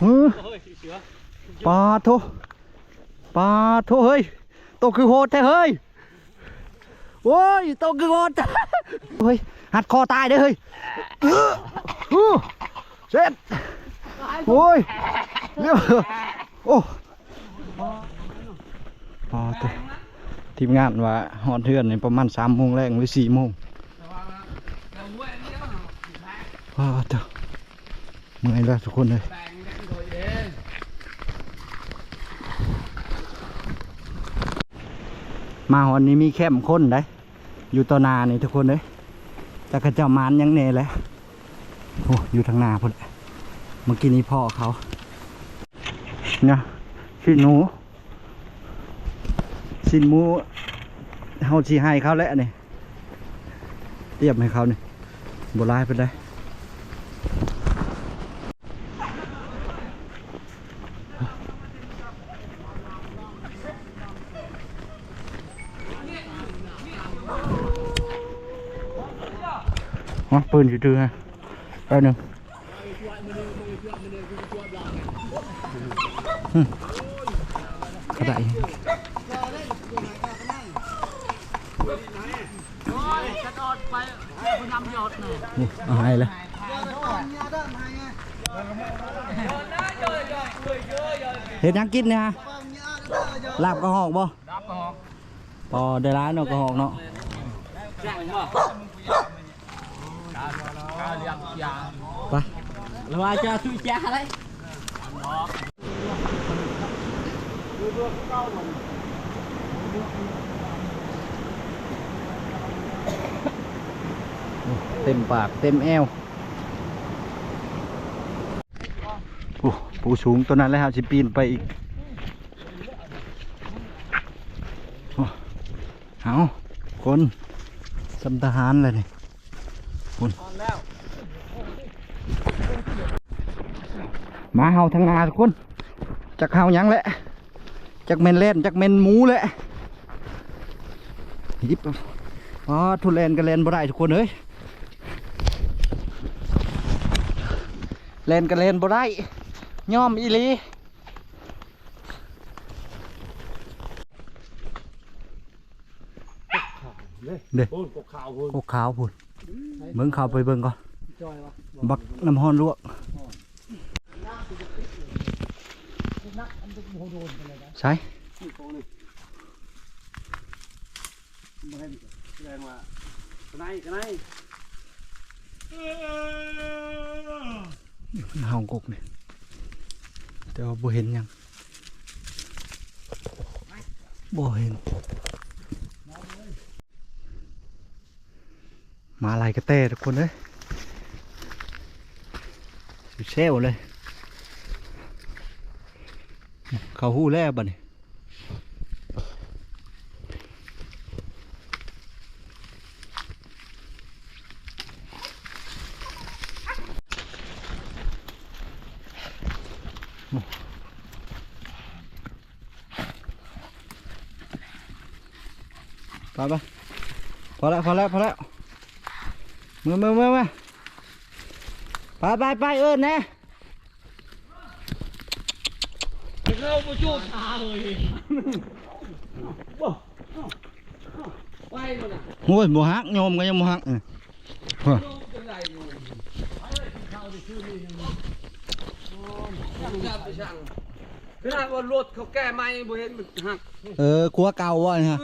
เฮ้ยปลาโทปลาโทเฮ้ยโตคือโหดแท้เฮ้ยโอ้ยโตคือโหดเฮ้ยหัดคอตายเด้เฮ้ยเสร็จโอ้ยเดี๋ยโอ้ปลาโททีมงานว่าหอนเทือนนี่ประมาณสามโมงแรงหรือสี่โมงปลาโทเมื่อยแล้วทุกคนเลย มาหอนนี้มีแคมป์คนได้ อยู่ต่อนานี่ทุกคนเลยแต่กระเจ้ามานยังเนแล้วโอ้อยู่ทางนาพุ่นเมื่อกี้นี้พ่อเขาเนี่ยสิหนูสินหมูเฮาชีให้เขาแล้วนี่เรียมให้เขานี่โบราณไปได้อปืนอยู่ดื้อฮะแป๊บหนึงอืมกระไดนี่เอาให้เลย เห็ดหยังกินเนี่ยฮะลาบกระหอกบ่รับก็พอ ได้ร้านเนาะแจ้งบ่การเรียงยางไปหรือว่าจะช่วยแจ้อะไรเต็มปากเต็มแอวโอ้ปูสูงตัวนั้นแล้วครับสิปีนไปอีกเอาคนสำทหารเลยนี่คุณ มาเฮาทางนาทุกคนจักเฮาหยังแหละจักเมนเล่นจักเมนหมูแหละหยิบอ๋อทุเรนกันเล่นบ่ได้ทุกคนเอ้ยเล่นกันเล่นบ่ได้ย่อมอีหลีเด็กพูดกบข่าวพูดโคขาวพุ่นเบิ่งขาวไปเบิ่งก่อนบักน้ำฮ้อนลวก ใช่แรงว่ากันไหนกันไหนเฮากกนี่แต่ว่าบ่เห็นหยังบ่เห็นมาลายกระแตทุกคนเอ้ยสิเซลเลย เขาหู้แล้วบัดนี้ไปไปพอแล้วพอแล้วพอแล้วมือมือมือมาไปไปไปเอิญน่เข้ามาจูดตาเลยไปมันอะโอ้ยหมูฮักโยมก็ยังหมูฮักเออเฮ้ยเป็นไรอยู่ช่างไปช่างขนาดว่ารถเขาแก้ไม่บ่เห็นมันหักเออครัวเก่าวะเนี่ย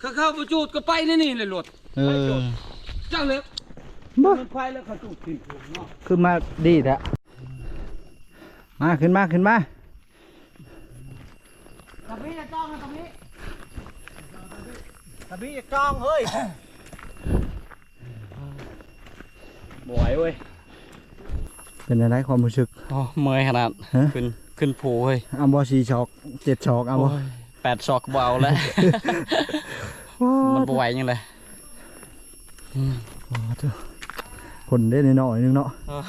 เขาเข้ามาจูดก็ไปนี่นี่เลยรถเออจังเลยมันไปแล้วเขาจูดทิ้งเนาะขึ้นมาดีแท้มาขึ้นมาขึ้นมา ตะพี่จะจ้องนะตะพี่ตะพี่จะจ้องเฮ้ยบ่ไหวเว้ยเป็นอะไรความรู้สึก อ๋อเมื่อยขนาด ฮะ ขึ้นขึ้นภูเฮ้ยเอาบอสีช็อกเจ็ดช็อกเอาบอโยแปดศอกเบาแล้ว มันบ่ไหวยังเลยคนได้นหน่อยๆนึงเนาะเออ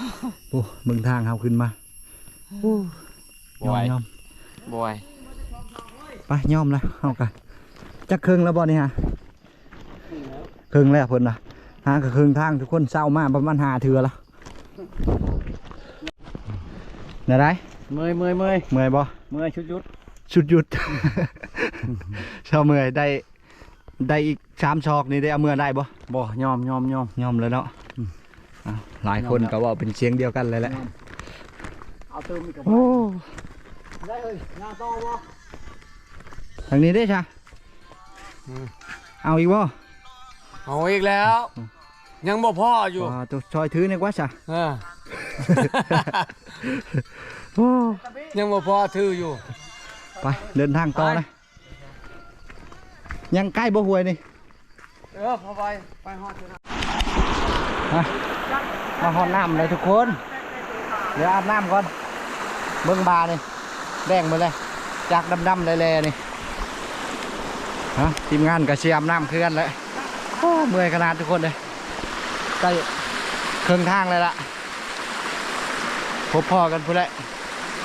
โอ้มึงทางเขาขึ้นมาบ่ไหวยอมบ่ไหวๆ ไปยอมแล้วเอากันจักครึ่งแล้วบอนี่ฮะครึ่งแล้วเพิ่นนะหากับครึ่งทางทุกคนเศร้ามากประมาณหาเถื่อละไหนได้เมื่อยเมื่อยเมื่อยเมื่อยบ่เมื่อยชุดยุดชุดหยุดชาวเมื่อยได้ได้อีกสามชอกนี่ได้เอาเมื่อได้บ่บ่ยอมยอมยอมยอมแล้วเนาะอ้าวหลายคนยอมแล้วก็ว่าเป็นเสียงเดียวกันเลยแหละเอาเติมอีกกับโอ้ได้เลยหน้าต่อบ่ทางนี้ได้ชะเอาอีกบ่เอาอีกแล้ว ยังบ่พออยู่ว้าตัวชอยถือนี่กว่าชะเออโอ้ยังบ่พอถืออยู่ ไปเดินทางต่อเลยยังใกล้บ่หวยนี่ เออพอไปไปฮอดเถอะนะมาห้องน้ำเลยทุกคน เดี๋ยวอาบน้ำก่อน เบิ้งบานี่แดงหมดเลยจากดำๆเลยๆนี่ ฮะทีมงานกระเชียมน้ำคือนเลยโอ้เมื่อยขนาดทุกคนเลยใกล้เครื่องทางเลยล่ะพบพอกันพูดเลย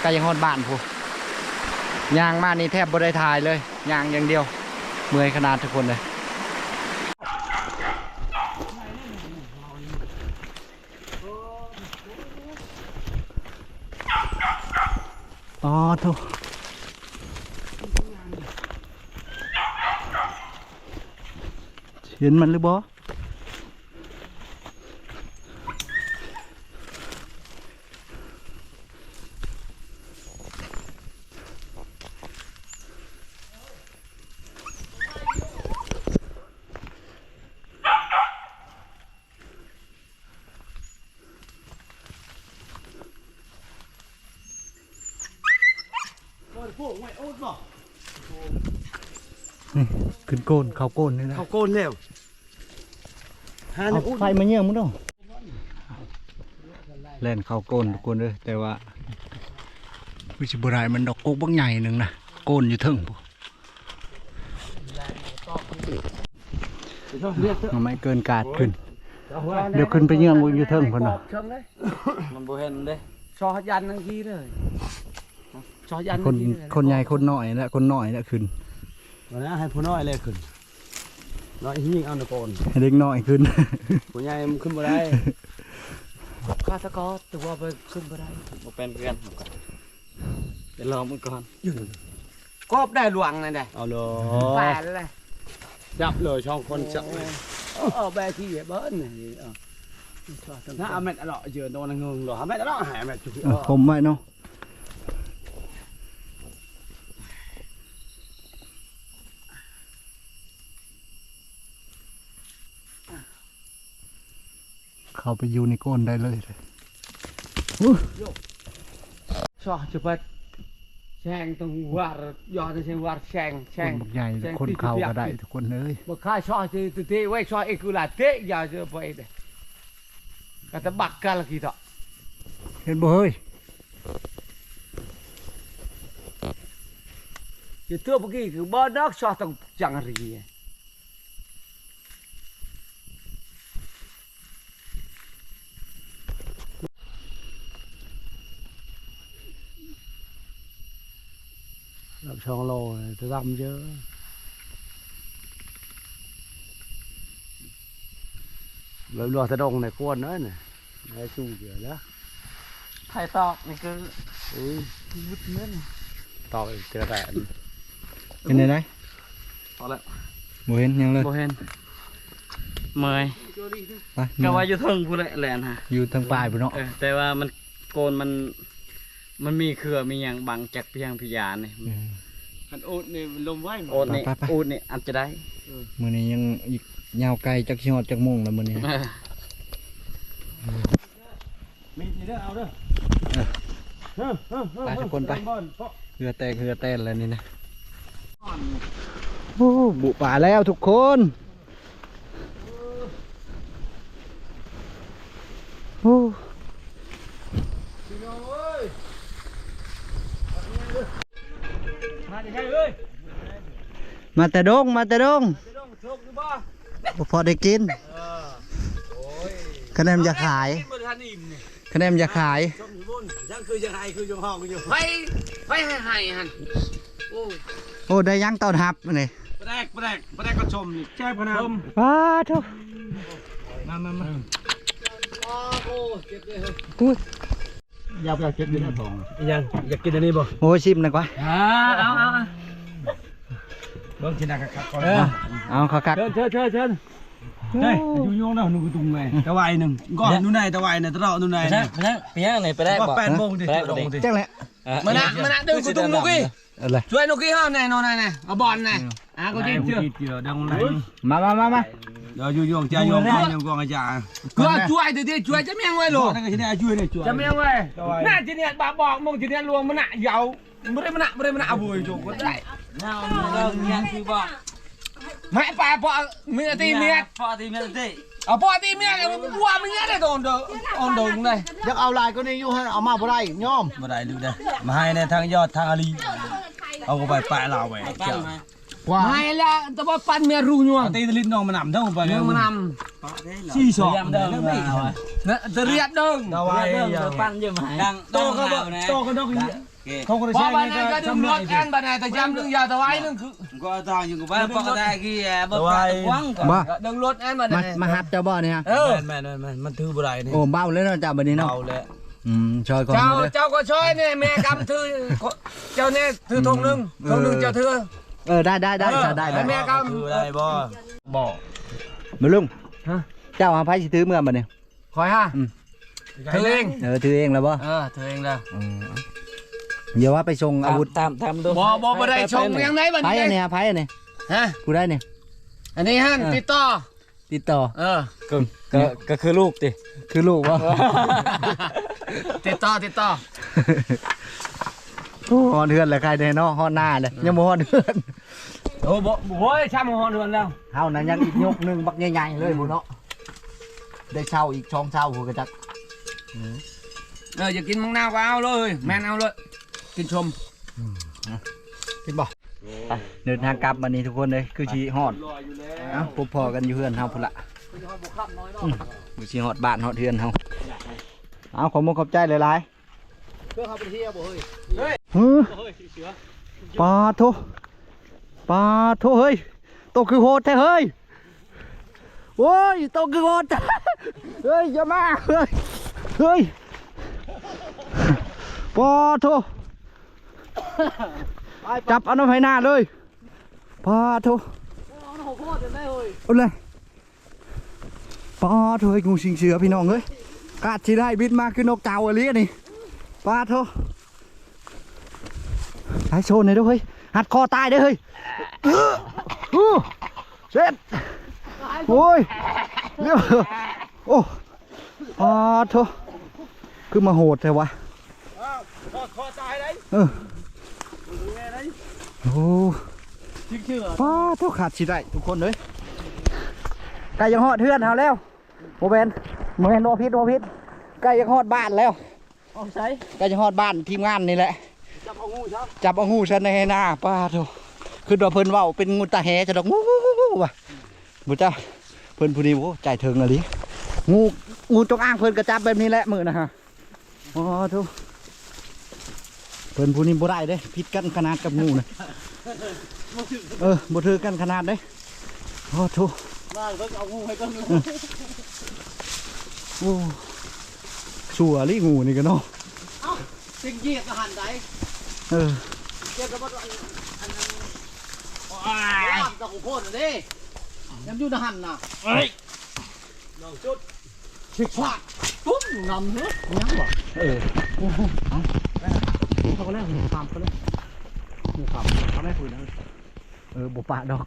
ใกล้ยังฮอดบ้านพูยางมานี่แทบบ่ได้ถ่ายเลยยางอย่างเดียว เมื่อยขนาดทุกคนเลย อ๋อทุ เห็นมันหรือบ่ ขึ้นโกนเขาโกนนี่นะเขาโกนแล้วหาเอาเนี่ยไฟมาเยี่ยมมึงต้องเล่นเขาโกนทุกคนเลยแต่ว่าวิชิบุไรมันดอกกุกบักใหญ่หนึ่งนะโกนอยู่เทึ่งพวกเอาไม่เกินกาดขึ้น เดี๋ยวขึ้นไปเยี่ยมมึงอยู่เทึ่งคนน่ะเชิงเลยมันบ่เห็นเด้ซอยันทั้งทีเลยซอยันคนทั้งทีเลยคนใหญ่คนน้อยและคนน้อยและขึ้น วันนี้ให้ผู้น้อยเลยขึ้นน้อยยิ่งเอาหนโกนให้เด็กน้อยขึ้น ผู้ใหญ่มันขึ้นบ่ได้ฆาตกรตัวไปขึ้นบ่ได้บ่เป็นเพื่อนเดี๋ยวลองมันก่อนกบได้หลวงนั่นได้เอาเลแปยดเลยจับเลยช่องคนจับเลยเออแบที่เบิ้ลนี่เออถ้าเอาแม่ตลอดเจอโดนงงหรอแม่ตลอดหายแม่จุกเออผมไว้เนาะ เข้าไปอยู่ในก้นได้เลยซอจะไปแช่งตรงวาร์ยอดจะใช้วาร์แช่งคแช่งนบักใหญ่คนเข้าก็ได้ทุกคนเลยบ่ค่าซอจะตัวเตไว้ซอเอกุลาเตอย่าจะไปเด้ก็จะบักกันละกี่ต่อเห็นบ่เฮ้ยจะตัวเมื่อกี้คือบ่นักซอต้องจังรี รับช่องโลจะทำเยอะแบบรัวสะดงในควนน้อยน่ะได้สู้เยอะแล้วไทยตอกนี่คืออุ้ยวุฒิเงินต่ออีกเจอแต่เป็นไงได้พอแล้วบ่เห็นหยังเลยบ่เห็นเมื่อยไปก็ว่าอยู่เทิงผู้นแหละแหลนฮะอยู่ทางปลายพุ่นเนาะเออแต่ว่ามันโกนมันมันมีเครือมีอย่างบังจากเพียงพยานนี่อืม อันโอ๊ตนี่ลมไว้หมโอนนี่ไปไปไป โอนนี่อันจะได้มื้อนี้ยังอีกยาวไกลจักสิฮอดจักโมงแล้วมื้อนี้ มีนี่เด้อเอาเด้อไปทุกคนไปเหือแตกเหือแตนแล้วนี่นะโอ้บุป่าแล้วทุกคนโอ้มาได้เอ้ มาแต่ดงมาแต่ดงจะต้องโชคหรือบ่บ่พอได้กินคะแนนจะขายบ่ทันอิ่มนี่คะแนนจะขายชมอยู่บนยังคือยังไงคือยังห้องอยู่ไปไปให้ให้หั่นโอ้โอ้ได้ยังตอนหับนี่แปลกแปลกแปลกก็ชมนี่แจ้พนามว้าทุกมามามาโอ้เจ็บเลยอุ้ ยอยากไปเก็บอยู่ในท้องยังอยากกินอันนี้บ่โอ้ยชิมหน่อยกว่าอ่าเอาเอาเบิ่งกินอะไรกันก่อนเอาเขาคักเชิญเชิญเชิญเชิญเฮ้ยอยู่โยงนะหนูตุ้งเลยตะไวหนึ่งก่อนนู่นไหนตะไวเนี่ยตะเรานู่นไหนไปนั่งไปนั่งไปนั่งไหนไปได้ว่าบ่แปดโมงดิไปได้ตะบ่โมงดิจังแหละมานะมานะดึงกูตุ้งลูกอีอะไรช่วยนุกี้ห้าแน่นอนแน่เอาบอลแน่อะกูจิ้มเชื่อเกี่ยวดังไหนมามามามา เดี๋ยวอยู่โยงใจโยงใจโยงกองอาจารย์กูช่วยดิดิช่วยจะเมียงไว้ลูกนั่นก็ที่นี่ช่วยเนี่ยช่วยจะเมียงไว้น่าจะเนี่ยบาบอกมึงจะเนี่ยลวงมันน่ะยาวไม่ได้มันน่ะไม่ได้มันน่ะบุยจูกูได้เน่าเรื่องเงี้ยคือบ่ไม่ไปพอมีตีเมียพอตีเมียตีเอาพอตีเมียเลยบัวมึงเนี่ยได้โดนโดนโดนเลยอยากเอาลายก็นี่อยู่ให้เอามาบ่ได้ย่อมมาได้ดูได้มาให้ในทางยอดทางอาลีเอาก็ไปแปะเราไปปั้นมา ว่าไม่ละแต่ว่าปันเมียรู้ยังตีลิ้นน้องมันนำเท่าไปเมียมันนสี่สองยำเดิมไม่เอาำนะจะเรียดดึงตะไวเดิมเดิมปั้นเยอะมาดังโตก็โตก็นกเขาก็พอใช้บ้านนั้นก็ดึงรถแอนบ้านไหนแต่ยำดึงยาวแต่ไว้นึงคือก็ตองอยู่กับบ้านปกติกี่บ่กว้างก่อนมาดึงรถแอนบ้านไหนมามาฮัดเจ้าบ่เนี่ยฮะเออแม่แม่แม่มันถือบ่ได้นี่โอ้เบ้าเลยเนาะเจ้าบัดนี้เนาะเบาแล้วอืมชอยก่อนเจ้าเลยเจ้าก็ช่วยเนี่ยแม่กำถือเจ้าเนี่ยถือธงหนึ่งธงหนึ่งเจ้าถือ เออได้ได้ได้จ้าได้ได้แม่กถือได้บ่บ่มาลุงเจ้าเอาไผสิถือเมื่อบัดนี้ำคอยฮะถือเองเออถือเองแล้วบ่เออถือเองเลยอืมเดี๋ยวว่าไปส่งอาวุธตามตามดูบ่บ่บ่ได้ชงยังไงบ้านไผอันนี้เนี้ยไผอันเนี้ยฮะกูได้เนี่ยอันนี้ฮะติดต่อติดต่อ เออก็ก็ก็คือลูกติคือลูกวะติดต่อติดต่อ โอ้ฮอนเทือนเลยใครแน่เนาะฮอนหน้าเลยยังบ่ฮอนเทือนโอ้บ่โอ้ยช้ำหอนเดือนแล้วเฮานั้นยังอีกยกหนึงบักใหญ่ๆเลยบุเนาะได้เช่าอีกช่องเช่าหัวกระจักเอออย่ากินมังนาวก็เอาเลย แม่นเอาเลย กินชมกินบ่เดินทางกลับวันนี้ทุกคนเลยคือชีฮอดเอ้าพบพอกันอยู่เฮือนเฮาพุ่นละอืมคือชีฮอดบ้านฮอดเฮือนเฮาเอาขอบคุณขอบใจหลายๆเพื่อเขาไปเที่ยวบ่เฮ้ย ฮึปลาโทปลาโทเฮ้ยโตคือโหดแท้เฮ้ยโอ้ยโตคือโหดแท้เฮ้ยอย่ามาเฮ้ยเฮ้ยปลาโทจับเอาน้ำไผ่หน้าเลยปลาโทเอาเลยปลาโทเฮ้ยงูสิงเสือพี่น้องเฮ้ยกาดสิได้บินมาคือนกเต่าอะไรอันนี่ปลาโท ไอ้โชว์หน่อยด้วยเฮ้ยหัดคอตายเด้อเฮ้ยอื้ออู้เสร็จโอ้ยเดี๋ยวโอ้อาโถคือมาโหดแท้วะคอตายได้เออโอ้ป้าเท่าขาดสิได้ทุกคนเลยใกล้ยังฮอดเทือนเอาแล้วโมเบนโมเบนโดพิษโดพิษใกล้ยังฮอดบ้านแล้วเอาใช้ใกล้จะฮอดบ้านทีมงานนี่แหละจับ เอางูครับจับเอางูฉันในหน้าป้าโถคือตัวเพิ่นเว่าเป็นงูตาแหจะดอกงูงูงูงูว่ะบุจ้าเพิ่นผู้นี้โอ้ใจถึงอะไรงูงูจงอางเพิ่นกระจับแบบนี้แหละมือนะฮะอ๋อโทุเพิ่นผู้นี้บ่ได้เด้พิษกันขนาดกับงูนะเออบ่ถือกันขนาดเด้โอ้โทุมาเพิ่งเอางูให้ก่อนโอ้ชัวลิงูนี่กันเนาะสิงเกียกหันใจ เออเกียกกับอันนั้นว้ายตะกุโพดน่ะดิยังอยู่ในหันน่ะเฮ้ยน้องจุดชิกฟาดปุ๊บนำเฮ้ยยังบ่เออเขาก็เล่นหูความเขาเล่นหูความเขาไม่คุยนะเออบ่ปะดอก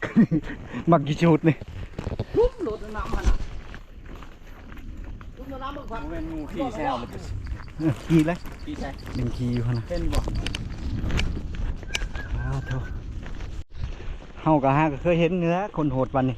มักกี่ชุดนี่ปุ๊บโหลดน้ำหันน่ะปุ๊บน้ำมึงฟังเป็นงูขี้แซวมันเออกี่เลยขี้แซวหนึ่งคีอยู่หั่นนะเป็นบ่าวเท่าเฮาก็ฮาก็เคยเห็นเนื้อคนโหดวันนี้